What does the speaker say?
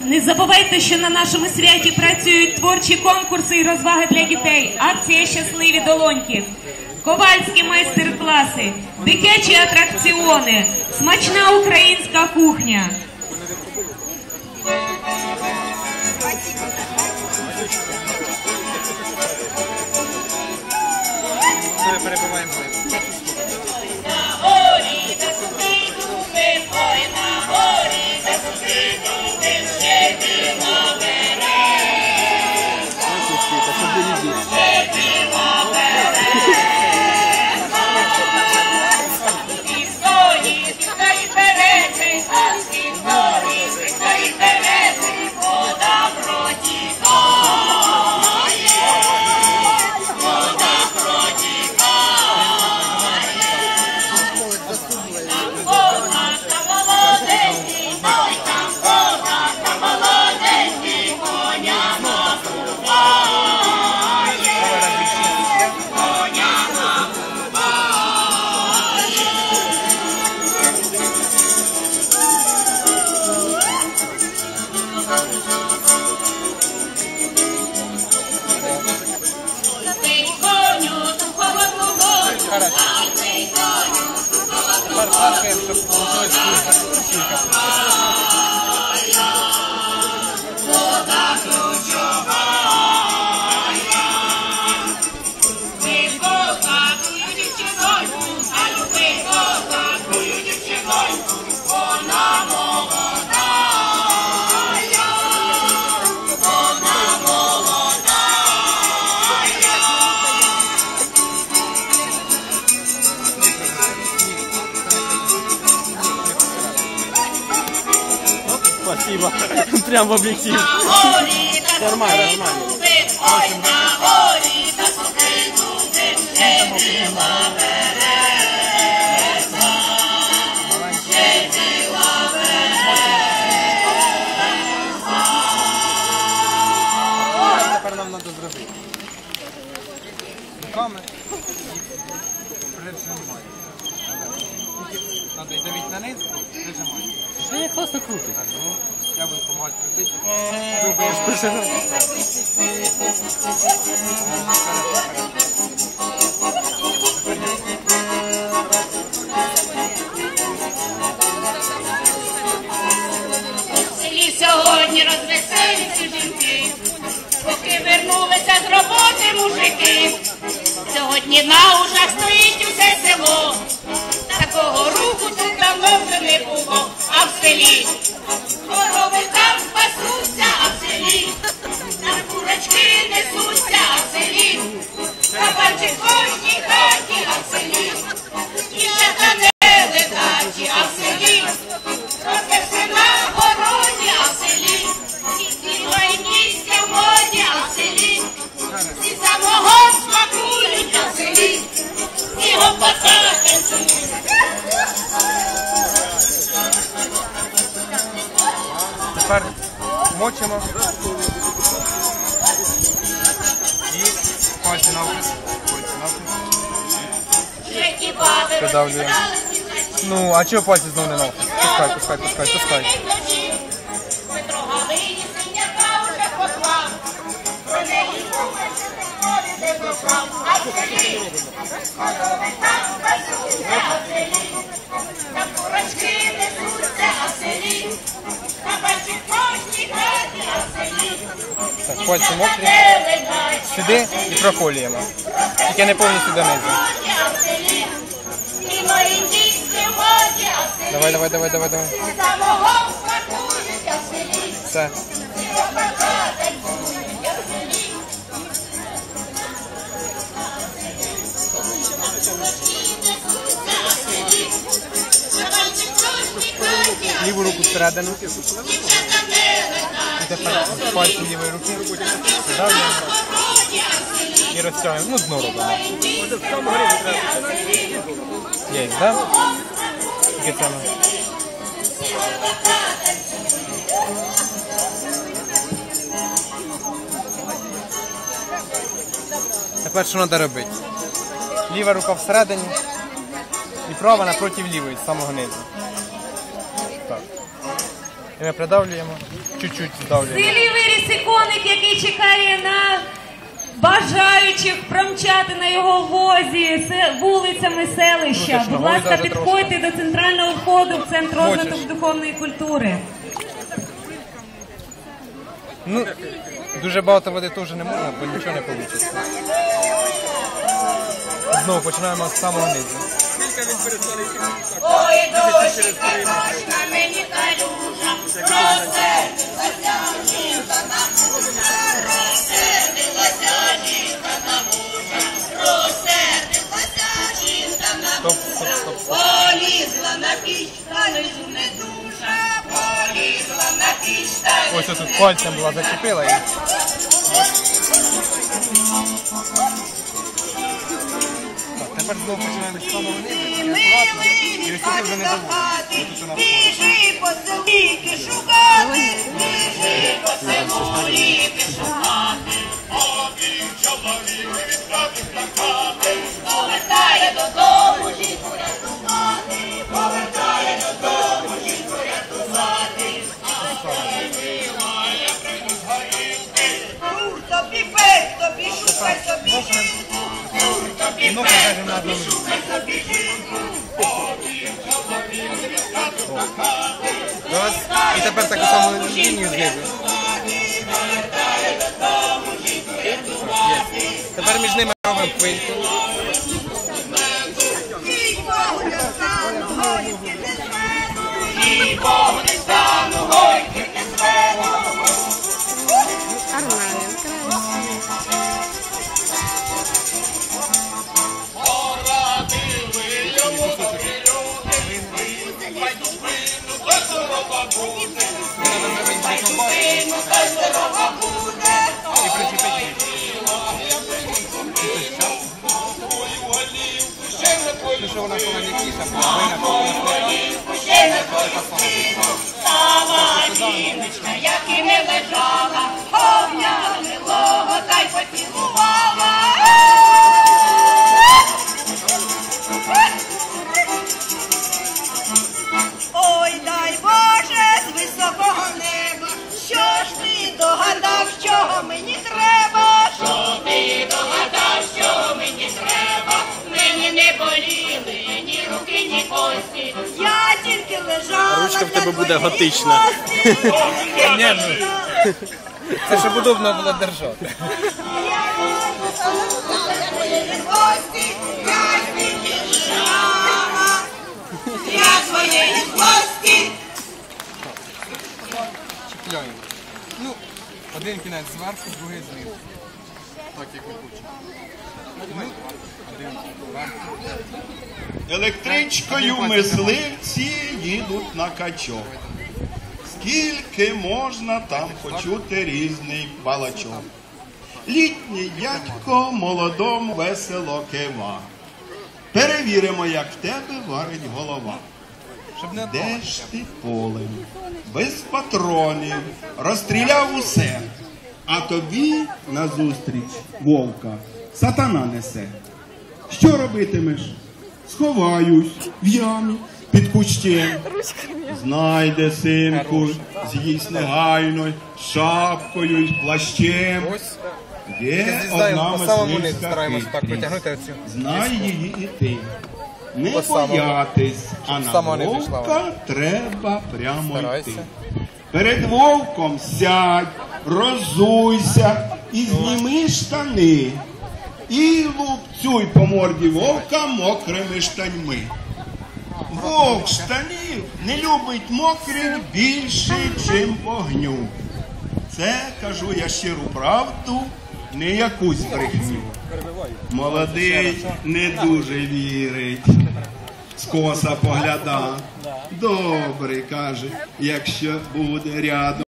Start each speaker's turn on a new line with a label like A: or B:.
A: Не забувайте, що на нашому святі працюють творчі конкурси і розваги для дітей, акція щасливі долоньки, ковальські майстер-класи, дитячі атракціони, смачна українська кухня.
B: Перебуваємо. Тепер плакаємо, щоб вийшла кілька.
C: Спасибо. Прям в объектив. Нормально, нормально.
B: Тепер нам. Давити на низ, прижимати.
C: Це класно круто.
B: Ну, я буду допомагати крутити.
D: Селі сьогодні розвеселіться жінки, поки вернулися з роботи мужики. Сьогодні на ушах стоїть
B: Тепер мочимо. І пальці.
D: Треті баби
B: Придавлюємо. Ну, а чого пальці знову не навпис? Пускай, пускай, пускай, пускай.
D: Петро Галині синяка вже поклав. Про неї не поклав. А в селі корови там пасуться, а в селі на курочки несуться, а в селі кабачик в кожній хаті, а в селі
B: Так, пальці мокрі. Сюди і проколюємо. Тільки не повністю донизу.
D: а в селі і мої
B: Давай, давай, давай, давай, давай.
D: самого смакують, а в селі
B: Все. Ліву руку всередину. І тепер пальці лівої руки. Давлюємо. І розтягуємо. Ну, дно робимо. Є, так? Тільки саме. Тепер що треба робити? Ліва рука всередині, І права напроти лівої, з самого низу. Так. І ми придавлюємо, чуть-чуть здавлюємо.
A: селі виріс і коник, який чекає на бажаючих промчати на його возі вулицями селища.
B: Крутиш
A: Будь ласка, підходьте до центрального входу в центр розвитку духовної культури.
B: Ну, дуже багато води теж не можна, бо нічого не вийде. Знову починаємо з самого низу.
D: Ой, дощечка наш мені калюжа, розсердилася
B: Ось тут пальцем була зачепила і Так, тепер знову починаємо з самого низу. І ось тут вже не доводимо. Ось тут нас
D: Біжи по селу ліки шукати, біжи по селу ліки шукати. Повертає додому жінку рятувати, Тур тобі пек, тобі шукай собі жінку, тур тобі
B: Ну,
D: пек,
B: покажемо на одному місці.
D: шукай собі жінку.
B: Раз. І тепер таку саму лінію знизу. Тепер між ними робимо хвильку. І Ну, що вона коли не кіша, половина,
D: як і не лежала, обнялилого та й поцілувала. Руки. Я тільки лежала.
C: Ручка в тебе буде готична.
B: Ні, ну, Це щоб удобно було держати.
D: Я своєї гості.
B: Чіпляємо. Ну, один кінець зверху, другий знизу. Так, як ми хочемо. Ну.
E: Електричкою мисливці їдуть на качок. Скільки можна там почути різний балачок. Літній дядько молодому весело кива. Перевіримо, як в тебе варить голова. Де ж ти полем, без патронів, розстріляв усе, а тобі назустріч вовка сатана несе. Що робитимеш? Сховаюсь в ямі під кущем. Знайде синку, з'їсть негайно, шапкою й плащем. Є одна мисливська хитрість. Знай її і ти. Не боятись, а на вовка треба прямо йти. Перед вовком сядь, розуйся і зніми штани. І лупцюй по морді вовка мокрими штаньми. Вовк штанів не любить мокрих більше, чим вогню. Це кажу я щиру правду, не якусь брехню. Молодий не дуже вірить, скоса погляда. Добре, каже, якщо буде рядом.